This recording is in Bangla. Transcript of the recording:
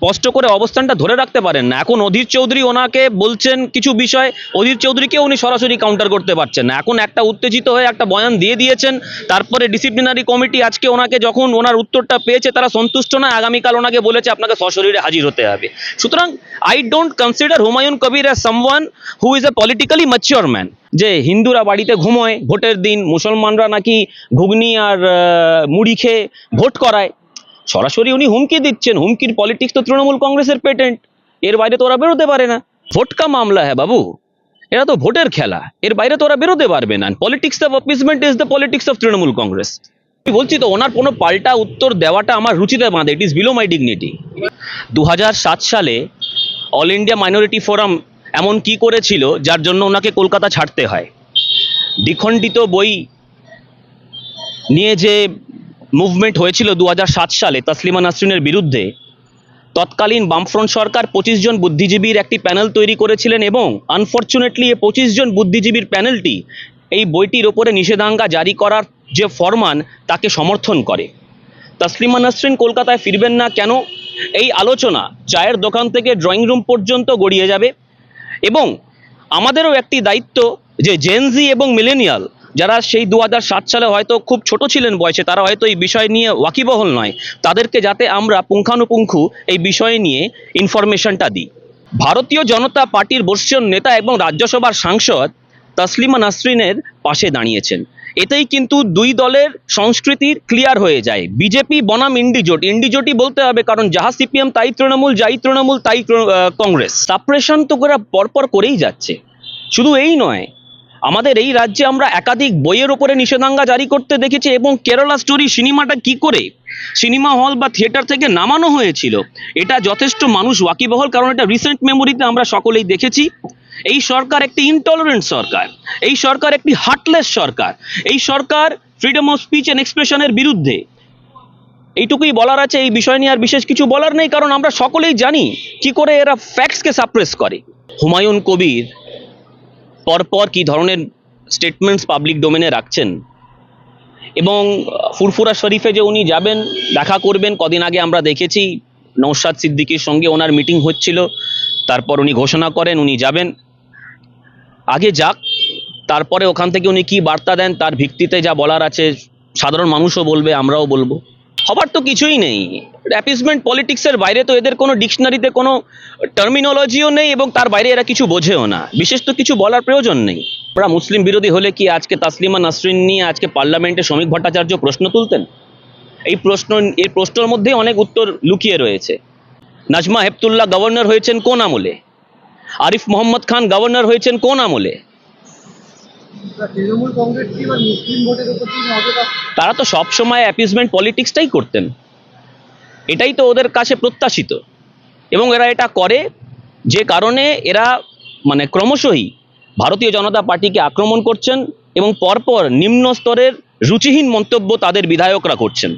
স্পষ্ট করে অবস্থানটা ধরে রাখতে পারেন না। এখন অধীর চৌধুরী ওনাকে বলছেন কিছু বিষয়, অধীর চৌধুরীকে উনি সরাসরি কাউন্টার করতে পারছেন না। এখন একটা উত্তেজিত হয়ে একটা বয়ান দিয়ে দিয়েছেন, তারপরে ডিসিপ্লিনারি কমিটি আজকে ওনাকে যখন ওনার উত্তরটা পেয়েছে, তারা সন্তুষ্ট নয়, আগামীকাল ওনাকে বলেছে আপনাকে সশরীরে হাজির হতে হবে। সুতরাং I don't consider Humayun Kabir as someone who is a politically mature man যে হিন্দুরা বাড়িতে ঘুমোয়, ভোটের দিন মুসলমানরা নাকি ঘুগনি আর মুড়ি খেয়ে ভোট করায় সরাসরি উনি হুমকি দিচ্ছেন। হুমকির পলিটিক্স তো তৃণমূল কংগ্রেসের পেটেন্ট এর বাইরে তো ওরা বেরোতে পারে না। ভোটকা মামলা হ্যাঁ বাবু। এরা তো ভোটের খেলা। এর বাইরে তো ওরা বেরোতে পারবে না। Politics of appeasement is the politics of Trinamool Congress. আমি বলছি তো, ওনার কোনো পাল্টা উত্তর দেওয়াটা আমার রুচিতে বাঁধে। It is below my dignity দু হাজার সাত সালে অল ইন্ডিয়া মাইনরিটি ফোরাম এমন কি করেছিল, যার জন্য ওনাকে কলকাতা ছাড়তে হয়। দ্বিখণ্ডিত বই নিয়ে যে মুভমেন্ট হয়েছিল দু হাজার সাত সালে তসলিমা নাসরিনের বিরুদ্ধে। তৎকালীন বামফ্রন্ট সরকার পঁচিশ জন বুদ্ধিজীবীর একটি প্যানেল তৈরি করেছিলেন এবং আনফর্চুনেটলি এই পঁচিশ জন বুদ্ধিজীবীর প্যানেলটি এই বইটির ওপরে নিষেধাজ্ঞা জারি করার যে ফরমান, তাকে সমর্থন করে। তসলিমা নাসরিন কলকাতায় ফিরবেন না কেন? এই আলোচনা চায়ের দোকান থেকে ড্রয়িং রুম পর্যন্ত গড়িয়ে যাবে এবং আমাদেরও একটি দায়িত্ব যে জেনজি এবং মিলেনিয়াল যারা সেই দু সালে হয়তো খুব ছোট ছিলেন বয়সে, তারা হয়তো এই বিষয় নিয়ে ওয়াকিবহল নয়। তাদেরকে যাতে আমরা পুঙ্খানুপুঙ্খু এই বিষয় নিয়ে ইনফরমেশনটা দিই। ভারতীয় জনতা পার্টির বর্ষীয় নেতা এবং রাজ্যসভার সাংসদ তসলিমা নাসরিনের পাশে দাঁড়িয়েছেন। এতেই কিন্তু দুই দলের সংস্কৃতির ক্লিয়ার হয়ে যায়। বিজেপি, বনাম, ইন্ডিজোট। ইন্ডিজোটই বলতে হবে, কারণ যাহা সিপিএম, তাই তৃণমূল, যাই তৃণমূল, তাই কংগ্রেস। সাপ্রেশন তো ওরা পরপর করেই যাচ্ছে। শুধু এই নয় আমাদের এই রাজ্যে আমরা একাধিক বইয়ের ওপরে নিষেধাজ্ঞা জারি করতে দেখেছি এবং কেরালা স্টোরি সিনেমাটা কি করে? সিনেমা হল বা থিয়েটার থেকে নামানো হয়েছিল। এটা যথেষ্ট মানুষ ওয়াকিবহল, কারণ এটা রিসেন্ট মেমোরিতে আমরা সকলেই দেখেছি। এই সরকার একটি ইনটলারেন্ট সরকার। এই সরকার একটি হার্টলেস সরকার। এই সরকার ফ্রিডম অফ স্পিচ অ্যান্ড এক্সপ্রেশনের বিরুদ্ধে। এইটুকুই বলার আছে, এই বিষয় নিয়ে আর বিশেষ কিছু বলার নেই, কারণ আমরা সকলেই জানি কি করে এরা ফ্যাক্টসকে সাপ্রেস করে। হুমায়ুন কবির পরপর কি ধরনের স্টেটমেন্টস পাবলিক ডোমেনে রাখছেন? এবং ফুরফুরা শরীফে যে উনি যাবেন, দেখা করবেন, কদিন আগে আমরা দেখেছি নৌশাদ সিদ্দিকীর সঙ্গে ওনার মিটিং হচ্ছিল, তারপর উনি ঘোষণা করেন, উনি যাবেন। আগে যাক, তারপরে ওখান থেকে উনি কি বার্তা দেন, তার ভিত্তিতে যা বলার আছে, সাধারণ মানুষও বলবে, আমরাও বলব। হবার তো কিছুই নেই। অ্যাপিসমেন্ট পলিটিক্সের বাইরে তো এদের কোনো ডিকশনারিতে কোনো টার্মিনোলজিও নেই এবং তার বাইরে এরা কিছু বোঝেও না। বিশেষ তো কিছু বলার প্রয়োজন নেই। ওরা মুসলিম বিরোধী হলে কি আজকে তাসলিমা নাসরিন নিয়ে আজকে পার্লামেন্টে শ্রমিক ভট্টাচার্য প্রশ্ন তুলতেন? এই প্রশ্ন, এই প্রশ্নের মধ্যেই অনেক উত্তর লুকিয়ে রয়েছে। নাজমা হেপতুল্লাহ গভর্নর হয়েছেন কোন আমলে? আরিফ মোহাম্মদ খান গভর্নর হয়েছেন কোন আমলে? তারা তো সব সময় অ্যাপিসমেন্ট পলিটিক্সটাই করতেন। এটাই তো ওদের কাছে প্রত্যাশিত। এবং এরা এটা করে যে কারণে এরা মানে ক্রমশই ভারতীয় জনতা পার্টিকে আক্রমণ করছেন এবং পরপর নিম্ন স্তরের রুচিহীন মন্তব্য তাদের বিধায়করা করছেন।